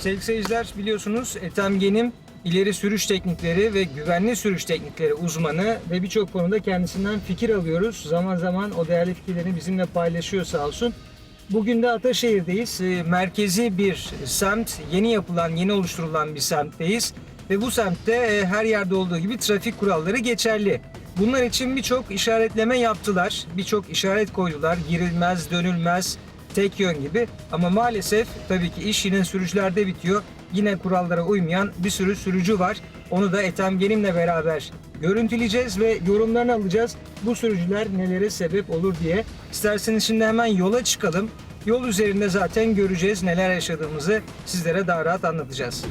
Sevgili seyirciler biliyorsunuz Ethem Genim ileri sürüş teknikleri ve güvenli sürüş teknikleri uzmanı ve birçok konuda kendisinden fikir alıyoruz. Zaman zaman o değerli fikirlerini bizimle paylaşıyor sağ olsun. Bugün de Ataşehir'deyiz. Ee, Merkezi bir semt, yeni yapılan, yeni oluşturulan bir semtteyiz. Ve bu semtte e, her yerde olduğu gibi trafik kuralları geçerli. Bunlar için birçok işaretleme yaptılar. Birçok işaret koydular. Girilmez, dönülmez, tek yön gibi. Ama maalesef tabii ki iş yine sürücülerde bitiyor. Yine kurallara uymayan bir sürü sürücü var. Onu da Ethem Genim'le beraber görüntüleyeceğiz ve yorumlarını alacağız. Bu sürücüler nelere sebep olur diye. İsterseniz şimdi hemen yola çıkalım. Yol üzerinde zaten göreceğiz neler yaşadığımızı sizlere daha rahat anlatacağız.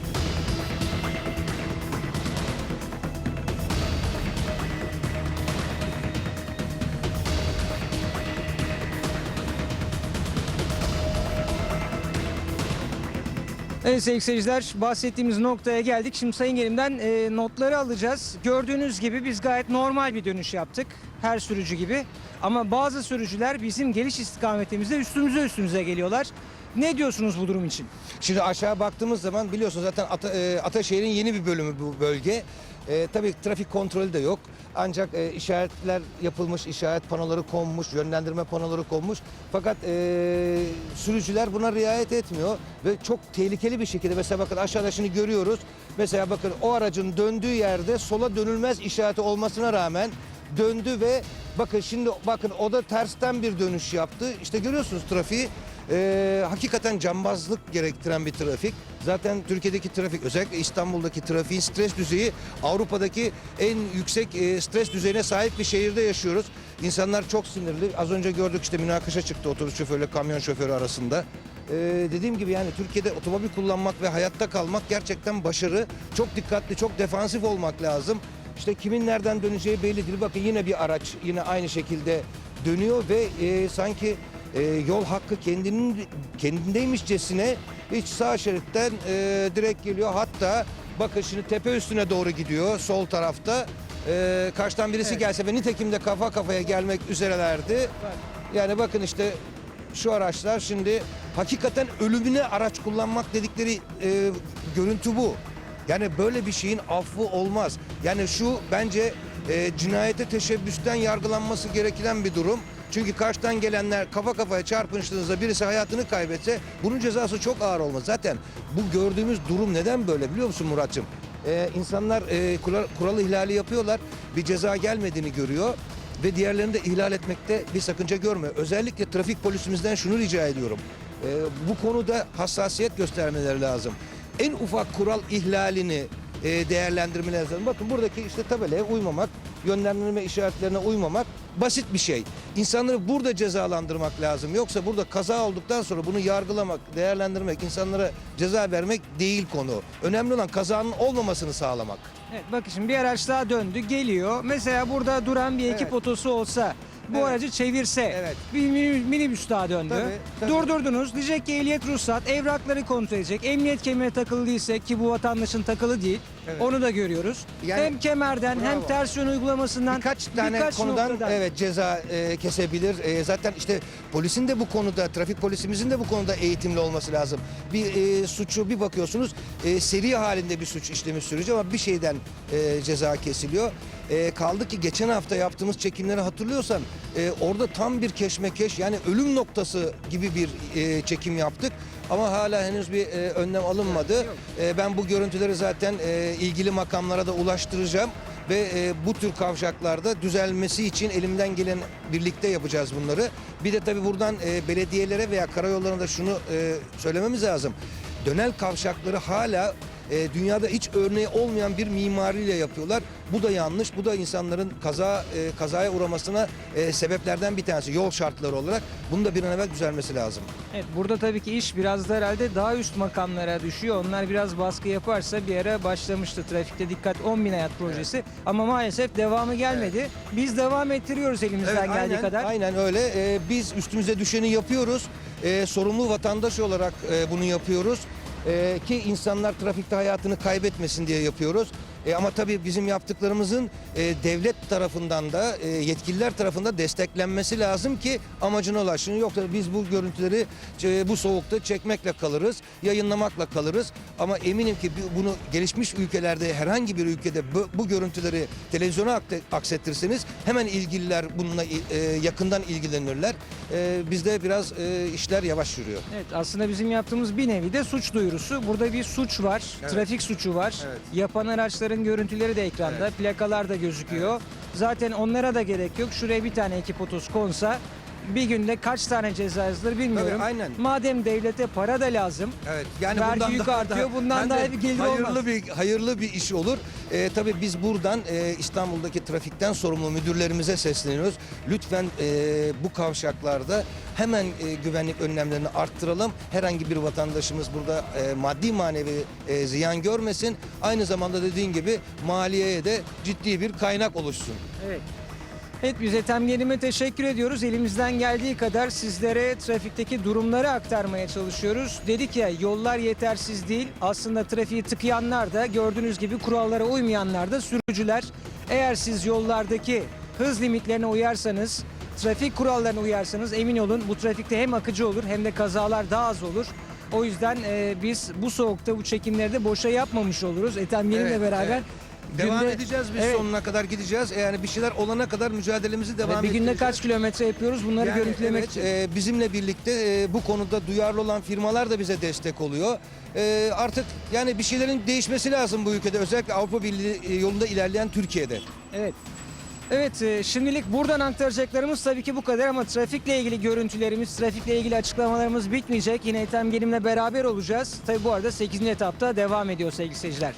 Evet sevgili seyirciler bahsettiğimiz noktaya geldik. Şimdi Sayın Gelim'den e, notları alacağız. Gördüğünüz gibi biz gayet normal bir dönüş yaptık. Her sürücü gibi. Ama bazı sürücüler bizim geliş istikametimizde üstümüze üstümüze geliyorlar. Ne diyorsunuz bu durum için? Şimdi aşağı baktığımız zaman biliyorsunuz zaten Ata, e, Ataşehir'in yeni bir bölümü bu bölge. E, tabii trafik kontrolü de yok. Ancak e, işaretler yapılmış, işaret panoları konmuş, yönlendirme panoları konmuş. Fakat e, sürücüler buna riayet etmiyor ve çok tehlikeli bir şekilde mesela bakın aşağıda şimdi görüyoruz. Mesela bakın o aracın döndüğü yerde sola dönülmez işareti olmasına rağmen döndü ve bakın şimdi bakın o da tersten bir dönüş yaptı. İşte görüyorsunuz trafiği. Ee, hakikaten cambazlık gerektiren bir trafik. Zaten Türkiye'deki trafik özellikle İstanbul'daki trafiğin stres düzeyi Avrupa'daki en yüksek e, stres düzeyine sahip bir şehirde yaşıyoruz. İnsanlar çok sinirli. Az önce gördük işte münakaşa çıktı otobüs şoförüyle kamyon şoförü arasında. Ee, dediğim gibi yani Türkiye'de otomobil kullanmak ve hayatta kalmak gerçekten başarı. Çok dikkatli, çok defansif olmak lazım. İşte kimin nereden döneceği belli değil. Bakın yine bir araç yine aynı şekilde dönüyor ve e, sanki e, yol hakkı kendinin kendindeymişçesine hiç sağ şeritten e, direkt geliyor. Hatta bakın şimdi tepe üstüne doğru gidiyor sol tarafta. E, karşıdan birisi Evet. gelse ve nitekim de kafa kafaya gelmek üzerelerdi. Yani bakın işte şu araçlar şimdi hakikaten ölümüne araç kullanmak dedikleri e, görüntü bu. Yani böyle bir şeyin affı olmaz. Yani şu bence e, cinayete teşebbüsten yargılanması gereken bir durum. Çünkü karşıdan gelenler kafa kafaya çarpıştığınızda birisi hayatını kaybetse bunun cezası çok ağır olmaz. Zaten bu gördüğümüz durum neden böyle biliyor musun Muratçım? E, insanlar e, kural, kural ihlali yapıyorlar. Bir ceza gelmediğini görüyor ve diğerlerini de ihlal etmekte bir sakınca görmüyor. Özellikle trafik polisimizden şunu rica ediyorum. E, bu konuda hassasiyet göstermeleri lazım. En ufak kural ihlalini e, değerlendirmeleri lazım. Bakın buradaki işte tabelaya uymamak, yönlendirme işaretlerine uymamak basit bir şey. İnsanları burada cezalandırmak lazım. Yoksa burada kaza olduktan sonra bunu yargılamak, değerlendirmek, insanlara ceza vermek değil konu. Önemli olan kazanın olmamasını sağlamak. Evet bakın şimdi bir araç daha döndü geliyor. Mesela burada duran bir ekip Evet. otosu olsa bu Evet. aracı çevirse Evet. bir mini- minibüs daha döndü. Tabii, tabii. Durdurdunuz. Diyecek ki ehliyet ruhsat evrakları kontrol edecek. Emniyet kemeri takılı değilse ki bu vatandaşın takılı değil. Evet. Onu da görüyoruz. Yani- hem kemerden hem Bravo. ters yön uygulamasından Birkaç tane birkaç konudan noktadan. evet ceza e, kesebilir. E, zaten işte polisin de bu konuda, trafik polisimizin de bu konuda eğitimli olması lazım. Bir e, suçu bir bakıyorsunuz e, seri halinde bir suç işlemiş sürücü ama bir şeyden e, ceza kesiliyor. E, kaldı ki geçen hafta yaptığımız çekimleri hatırlıyorsan e, orada tam bir keşmekeş yani ölüm noktası gibi bir e, çekim yaptık. Ama hala henüz bir e, önlem alınmadı. E, ben bu görüntüleri zaten e, ilgili makamlara da ulaştıracağım ve e, bu tür kavşaklarda düzelmesi için elimden gelen birlikte yapacağız bunları. Bir de tabii buradan e, belediyelere veya karayollarına da şunu e, söylememiz lazım. Dönel kavşakları hala e, dünyada hiç örneği olmayan bir mimariyle yapıyorlar. Bu da yanlış. Bu da insanların kaza e, kazaya uğramasına e, sebeplerden bir tanesi yol şartları olarak. Bunun da bir an evvel düzelmesi lazım. Evet, burada tabii ki iş biraz da herhalde daha üst makamlara düşüyor. Onlar biraz baskı yaparsa bir ara başlamıştı trafikte dikkat 10 bin hayat projesi. Ama maalesef devamı gelmedi. Biz devam ettiriyoruz elimizden Evet, geldiği aynen, kadar. Aynen öyle. Ee, biz üstümüze düşeni yapıyoruz. Ee, sorumlu vatandaş olarak e, bunu yapıyoruz. Ee, ki insanlar trafikte hayatını kaybetmesin diye yapıyoruz. E, ama tabii bizim yaptıklarımızın e, devlet tarafından da e, yetkililer tarafından desteklenmesi lazım ki amacına ulaşsın. Yoksa biz bu görüntüleri e, bu soğukta çekmekle kalırız, yayınlamakla kalırız. Ama eminim ki bu- bunu gelişmiş ülkelerde herhangi bir ülkede bu, bu görüntüleri televizyona aksettirseniz hemen ilgililer bununla e, yakından ilgilenirler. E, bizde biraz e, işler yavaş yürüyor. Evet aslında bizim yaptığımız bir nevi de suç duyurusu. Burada bir suç var, Evet. trafik suçu var. Evet. Yapan araçların görüntüleri de ekranda, plakalar da gözüküyor. Zaten onlara da gerek yok. Şuraya bir tane ekip otos konsa bir günde kaç tane ceza yazılır bilmiyorum. Tabii, aynen. Madem devlete para da lazım. Evet. Yani Vergi bundan yükü daha, artıyor, bundan daha bir gelir hayırlı olmaz. bir hayırlı bir iş olur. Ee, tabii biz buradan e, İstanbul'daki trafikten sorumlu müdürlerimize sesleniyoruz. Lütfen e, bu kavşaklarda hemen e, güvenlik önlemlerini arttıralım. Herhangi bir vatandaşımız burada e, maddi manevi e, ziyan görmesin. Aynı zamanda dediğin gibi maliyeye de ciddi bir kaynak oluşsun. Evet. Evet biz Ethem Yenim'e teşekkür ediyoruz. Elimizden geldiği kadar sizlere trafikteki durumları aktarmaya çalışıyoruz. Dedik ya yollar yetersiz değil. Aslında trafiği tıkayanlar da gördüğünüz gibi kurallara uymayanlar da sürücüler. Eğer siz yollardaki hız limitlerine uyarsanız, trafik kurallarına uyarsanız emin olun bu trafikte hem akıcı olur hem de kazalar daha az olur. O yüzden e, biz bu soğukta bu çekimleri de boşa yapmamış oluruz. Ethem Yenim'le Evet, beraber. evet. Devam günde- edeceğiz biz Evet. sonuna kadar gideceğiz. Yani bir şeyler olana kadar mücadelemizi devam Ve bir günde kaç kilometre yapıyoruz bunları Yani görüntülemek evet, için. e, bizimle birlikte e, bu konuda duyarlı olan firmalar da bize destek oluyor. E, artık yani bir şeylerin değişmesi lazım bu ülkede özellikle Avrupa Birliği e, yolunda ilerleyen Türkiye'de. Evet. Evet e, şimdilik buradan aktaracaklarımız tabii ki bu kadar ama trafikle ilgili görüntülerimiz, trafikle ilgili açıklamalarımız bitmeyecek. Yine Ethem Gelim'le beraber olacağız. Tabii bu arada 8. etapta devam ediyor sevgili seyirciler.